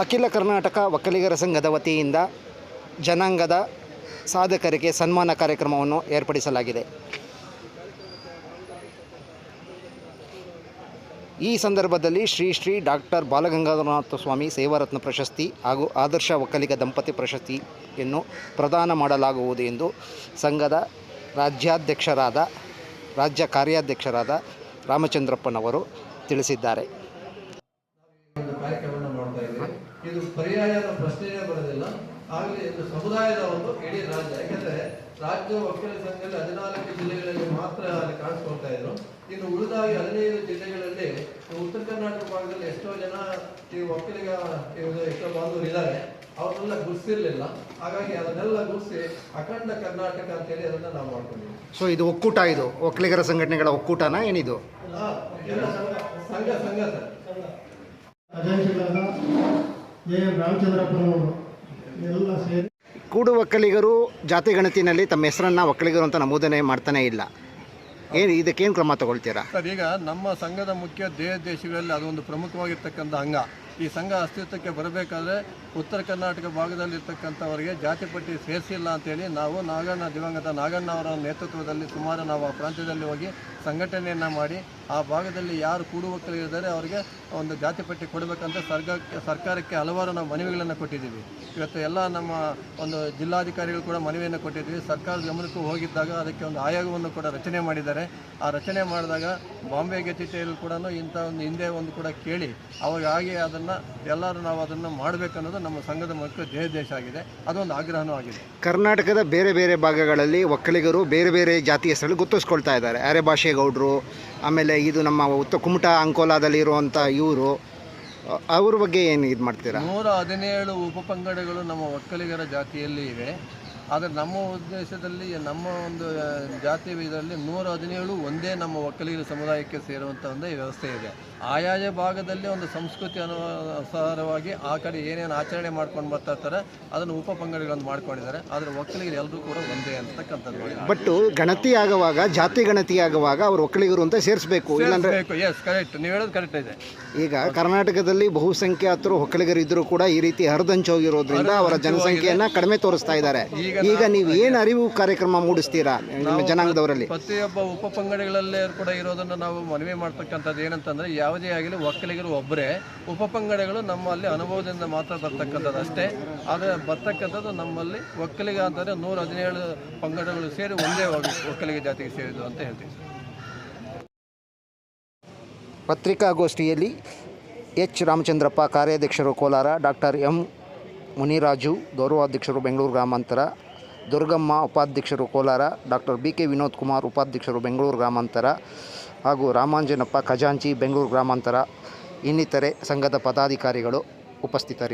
ಅಖಿಲ ಕರ್ನಾಟಕ ಒಕ್ಕಲಿಗರ ಸಂಘದ ವತಿಯಿಂದ ಜನಾಂಗದ ಸಾಧಕರಿಗೆ ಸನ್ಮಾನ ಕಾರ್ಯಕ್ರಮವನ್ನು ಏರ್ಪಡಿಸಲಾಗಿದೆ. ಈ ಸಂದರ್ಭದಲ್ಲಿ ಶ್ರೀ ಶ್ರೀ ಡಾಕ್ಟರ್ ಬಾಲಗಂಗಾಧರನಾಥ ಸ್ವಾಮಿ ಸೇವಾರತ್ನ ಪ್ರಶಸ್ತಿ ಹಾಗೂ ಆದರ್ಶ ಒಕ್ಕಲಿಗ ದಂಪತಿ ಪ್ರಶಸ್ತಿಯನ್ನು ಪ್ರದಾನ ಮಾಡಲಾಗುವುದು ಎಂದು ಸಂಘದ ರಾಜ್ಯಾಧ್ಯಕ್ಷರಾದ, ರಾಜ್ಯ ಕಾರ್ಯಾಧ್ಯಕ್ಷರಾದ ರಾಮಚಂದ್ರಪ್ಪನವರು ತಿಳಿಸಿದ್ದಾರೆ ಒಂದು ಕಾರ್ಯಕ್ರಮವನ್ನು ಮಾಡ್ತಾ ಇದ್ದೀವಿ ಇದು ಪರ್ಯಾಯದ ಪ್ರಶ್ನೆಯೇ ಬರೋದಿಲ್ಲ. ಆಗಲಿ ಇದು ಸಮುದಾಯದ ಒಂದು ಇಡೀ ರಾಜ್ಯ. ಯಾಕಂದ್ರೆ ರಾಜ್ಯ ಒಕ್ಕಲ ಸಂಘದಲ್ಲಿ ಹದಿನಾಲ್ಕು ಜಿಲ್ಲೆಗಳಲ್ಲಿ ಮಾತ್ರ ಅಲ್ಲಿ ಕಾಣಿಸ್ಕೊಳ್ತಾ ಇದ್ರು. ಇನ್ನು ಉಳಿದಾಗಿ ಹದಿನೈದು ಜಿಲ್ಲೆಗಳಲ್ಲಿ ಉತ್ತರ ಕರ್ನಾಟಕ ಭಾಗದಲ್ಲಿ ಎಷ್ಟೋ ಜನ ಈ ಒಕ್ಕಲಿಗ ಇವ್ರು ಎಷ್ಟೋ ಬಾಂಧವರು ಇದ್ದಾರೆ ಅವ್ರನ್ನೆಲ್ಲ ಗುರ್ಸಿರ್ಲಿಲ್ಲ. ಹಾಗಾಗಿ ಅದನ್ನೆಲ್ಲ ಗುರ್ಸಿ ಅಖಂಡ ಕರ್ನಾಟಕ ಅಂತೇಳಿ ಅದನ್ನ ನಾವು ಮಾಡ್ಕೊಂಡಿದ್ದೀವಿ ಸೊ ಇದು ಒಕ್ಕೂಟ ಇದು. ಒಕ್ಕಲಿಗರ ಸಂಘಟನೆಗಳ ಒಕ್ಕೂಟನ ಏನಿದು? ಸಂಘ ಸಂಘ ಸರ್. ಎಂ ರಾಮಚಂದ್ರಪ್ಪನವರು. ಎಲ್ಲ ಸೇರಿ. ಕೂಡು ಒಕ್ಕಲಿಗರು ಜಾತಿ ಗಣತಿನಲ್ಲಿ ತಮ್ಮ ಹೆಸರನ್ನು ಒಕ್ಕಲಿಗರು ಅಂತ ನಮೂದನೆ ಮಾಡ್ತಾನೆ ಇಲ್ಲ. ಏನು ಇದಕ್ಕೇನು ಕ್ರಮ ತಗೊಳ್ತೀರಾ? ಸರ್ ಈಗ ನಮ್ಮ ಸಂಘದ ಮುಖ್ಯ ದೇಹ ದೇಶಗಳಲ್ಲಿ ಅದೊಂದು ಪ್ರಮುಖವಾಗಿರ್ತಕ್ಕಂಥ ಅಂಗ. ಈ ಸಂಘ ಅಸ್ತಿತ್ವಕ್ಕೆ ಬರಬೇಕಾದ್ರೆ ಉತ್ತರ ಕರ್ನಾಟಕ ಭಾಗದಲ್ಲಿರ್ತಕ್ಕಂಥವರಿಗೆ ಜಾತಿ ಪಟ್ಟಿ ಸೇರಿಸಿಲ್ಲ ಅಂತೇಳಿ ನಾವು ನಾಗಣ್ಣ ದಿವಂಗತ ನಾಗಣ್ಣ ಅವರ ನೇತೃತ್ವದಲ್ಲಿ ಸುಮಾರು ನಾವು ಆ ಪ್ರಾಂತ್ಯದಲ್ಲಿ ಹೋಗಿ ಸಂಘಟನೆಯನ್ನು ಮಾಡಿ ಆ ಭಾಗದಲ್ಲಿ ಯಾರು ಕೂಡು ಒಕ್ಕಲಿಗರಿದ್ದಾರೆ ಅವರಿಗೆ ಒಂದು ಜಾತಿ ಪಟ್ಟಿ ಕೊಡಬೇಕಂತ ಸರ್ಕಾರಕ್ಕೆ ಸರ್ಕಾರಕ್ಕೆ ಹಲವಾರು ನಾವು ಮನವಿಗಳನ್ನು ಕೊಟ್ಟಿದ್ದೀವಿ. ಇವತ್ತು ಎಲ್ಲ ನಮ್ಮ ಒಂದು ಜಿಲ್ಲಾಧಿಕಾರಿಗಳು ಕೂಡ ಮನವಿಯನ್ನು ಕೊಟ್ಟಿದ್ದೀವಿ. ಸರ್ಕಾರದ ಗಮನಕ್ಕೂ ಹೋಗಿದ್ದಾಗ ಅದಕ್ಕೆ ಒಂದು ಆಯೋಗವನ್ನು ಕೂಡ ರಚನೆ ಮಾಡಿದ್ದಾರೆ. ಆ ರಚನೆ ಮಾಡಿದಾಗ ಬಾಂಬೆ ಗೆಜಿಟೆಯಲ್ಲಿ ಕೂಡ ಇಂಥ ಒಂದು ಹಿಂದೆ ಒಂದು ಕೂಡ ಕೇಳಿ ಅವಾಗ ಹಾಗೆ ಅದನ್ನು ಎಲ್ಲರೂ ನಾವು ಅದನ್ನು ಮಾಡಬೇಕನ್ನೋದು ನಮ್ಮ ಸಂಘದ ಮುಖ್ಯ ದೇಶ ಆಗಿದೆ. ಅದೊಂದು ಆಗ್ರಹನೂ ಆಗಿದೆ. ಕರ್ನಾಟಕದ ಬೇರೆ ಬೇರೆ ಭಾಗಗಳಲ್ಲಿ ಒಕ್ಕಲಿಗರು ಬೇರೆ ಬೇರೆ ಜಾತಿ ಹೆಸರಲ್ಲಿ ಗುರುತಿಸ್ಕೊಳ್ತಾ ಇದ್ದಾರೆ. ಅರೆ ಭಾಷೆ ಗೌಡ್ರು ಆಮೇಲೆ ಇದು ನಮ್ಮ ಉತ್ತ ಕುಮಟ ಅಂಕೋಲಾದಲ್ಲಿ ಇರುವಂಥ ಇವರು ಅವ್ರ ಬಗ್ಗೆ ಏನು ಇದು ಮಾಡ್ತೀರಾ? ನೂರ ಹದಿನೇಳು ಉಪಪಂಗಡಗಳು ನಮ್ಮ ಒಕ್ಕಲಿಗರ ಜಾತಿಯಲ್ಲಿ ಇವೆ. ಆದರೆ ನಮ್ಮ ಉದ್ದೇಶದಲ್ಲಿ ನಮ್ಮ ಒಂದು ಜಾತಿ ಇದರಲ್ಲಿ ನೂರ ಹದಿನೇಳು ಒಂದೇ ನಮ್ಮ ಒಕ್ಕಲಿಗರ ಸಮುದಾಯಕ್ಕೆ ಸೇರುವಂಥ ಒಂದು ವ್ಯವಸ್ಥೆ ಇದೆ. ಆಯಾಯ ಭಾಗದಲ್ಲಿ ಒಂದು ಸಂಸ್ಕೃತಿ ಅನುಸಾರವಾಗಿ ಆ ಕಡೆ ಏನೇನು ಆಚರಣೆ ಮಾಡ್ಕೊಂಡು ಬರ್ತಾ ಇರ್ತಾರೆ ಅದನ್ನು ಉಪ ಪಂಗಡಗಳನ್ನು ಮಾಡ್ಕೊಂಡಿದ್ದಾರೆ. ಆದರೆ ಒಕ್ಕಲಿಗರು ಎಲ್ಲರೂ ಕೂಡ ಒಂದೇ ಅಂತಕ್ಕಂಥದ್ದು ಬಟ್ ಗಣತಿ ಆಗುವಾಗ ಜಾತಿ ಗಣತಿ ಆಗುವಾಗ ಅವರು ಒಕ್ಕಲಿಗರು ಅಂತ ಸೇರಿಸಬೇಕು ಇಲ್ಲಾಂದ್ರೆ ಎಸ್ ಕರೆಕ್ಟ್ ನೀವು ಹೇಳೋದು ಕರೆಕ್ಟ್ ಇದೆ. ಈಗ ಕರ್ನಾಟಕದಲ್ಲಿ ಬಹುಸಂಖ್ಯಾತರು ಒಕ್ಕಲಿಗರು ಇದ್ದರೂ ಕೂಡ ಈ ರೀತಿ ಹರಿದಂಚೋಗಿರೋದ್ರಿಂದ ಅವರ ಜನಸಂಖ್ಯೆಯನ್ನು ಕಡಿಮೆ ತೋರಿಸ್ತಾ ಇದ್ದಾರೆ. ಈಗ ನೀವು ಏನು ಅರಿವು ಕಾರ್ಯಕ್ರಮ ಮೂಡಿಸ್ತೀರಾ ನಿಮ್ಮ ಜನಾಂಗದವರಲ್ಲಿ? ಪ್ರತಿಯೊಬ್ಬ ಉಪಪಂಗಡಗಳಲ್ಲೇ ಕೂಡ ಇರೋದನ್ನು ನಾವು ಮನವಿ ಮಾಡ್ತಕ್ಕಂಥದ್ದು ಏನಂತಂದ್ರೆ ಯಾವುದೇ ಆಗಲಿ ಒಕ್ಕಲಿಗರು ಒಬ್ಬರೇ ಉಪಪಂಗಡಗಳು ನಮ್ಮಲ್ಲಿ ಅನುಭವದಿಂದ ಮಾತ್ರ ಬರ್ತಕ್ಕಂಥದ್ದು ಅಷ್ಟೇ. ಆದರೆ ಬರ್ತಕ್ಕಂಥದ್ದು ನಮ್ಮಲ್ಲಿ ಒಕ್ಕಲಿಗ ಅಂತಂದರೆ ನೂರ ಹದಿನೇಳು ಪಂಗಡಗಳು ಸೇರಿ ಒಂದೇ ಒಕ್ಕಲಿಗ ಜಾತಿಗೆ ಸೇರಿದ್ದು ಅಂತ ಹೇಳ್ತೀವಿ. ಪತ್ರಿಕಾಗೋಷ್ಠಿಯಲ್ಲಿ ಎಚ್. ರಾಮಚಂದ್ರಪ್ಪ ಕಾರ್ಯಾಧ್ಯಕ್ಷರು ಕೋಲಾರ ಡಾಕ್ಟರ್ ಎಂ. ಮುನಿರಾಜು ಗೌರವಾಧ್ಯಕ್ಷರು ಬೆಂಗಳೂರು ಗ್ರಾಮಾಂತರ ದುರ್ಗಮ್ಮ ಉಪಾಧ್ಯಕ್ಷರು Kolar, doctor B K Vinod Kumar ಉಪಾಧ್ಯಕ್ಷರು ಬೆಂಗಳೂರು ಗ್ರಾಮಾಂತರ ಹಾಗೂ ರಾಮಾಂಜನಪ್ಪ ಖಜಾಂಚಿ ಬೆಂಗಳೂರು ಗ್ರಾಮಾಂತರ, ಇನ್ನಿತರೆ ಸಂಘದ ಪದಾಧಿಕಾರಿಗಳು ಉಪಸ್ಥಿತರಿದ್ದರು